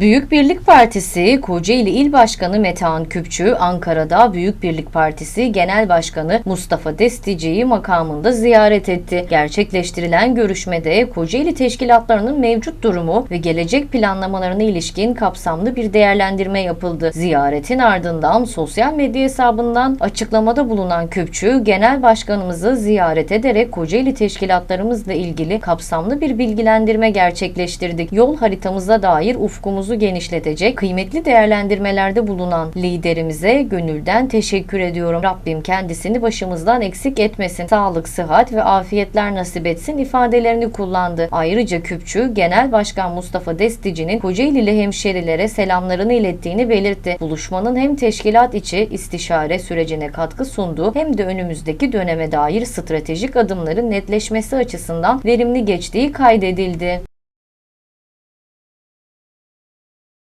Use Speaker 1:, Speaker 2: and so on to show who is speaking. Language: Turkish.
Speaker 1: Büyük Birlik Partisi Kocaeli İl Başkanı Metehan Küpçü, Ankara'da Büyük Birlik Partisi Genel Başkanı Mustafa Destici'yi makamında ziyaret etti. Gerçekleştirilen görüşmede Kocaeli teşkilatlarının mevcut durumu ve gelecek planlamalarına ilişkin kapsamlı bir değerlendirme yapıldı. Ziyaretin ardından sosyal medya hesabından açıklamada bulunan Küpçü, Genel Başkanımızı ziyaret ederek Kocaeli teşkilatlarımızla ilgili kapsamlı bir bilgilendirme gerçekleştirdik. Yol haritamıza dair ufkumuzu genişletecek kıymetli değerlendirmelerde bulunan liderimize gönülden teşekkür ediyorum. Rabbim kendisini başımızdan eksik etmesin. Sağlık, sıhhat ve afiyetler nasip etsin ifadelerini kullandı. Ayrıca Küpçü, Genel Başkan Mustafa Destici'nin Kocaeli'li hemşerilere selamlarını ilettiğini belirtti. Buluşmanın hem teşkilat içi istişare sürecine katkı sunduğu hem de önümüzdeki döneme dair stratejik adımların netleşmesi açısından verimli geçtiği kaydedildi.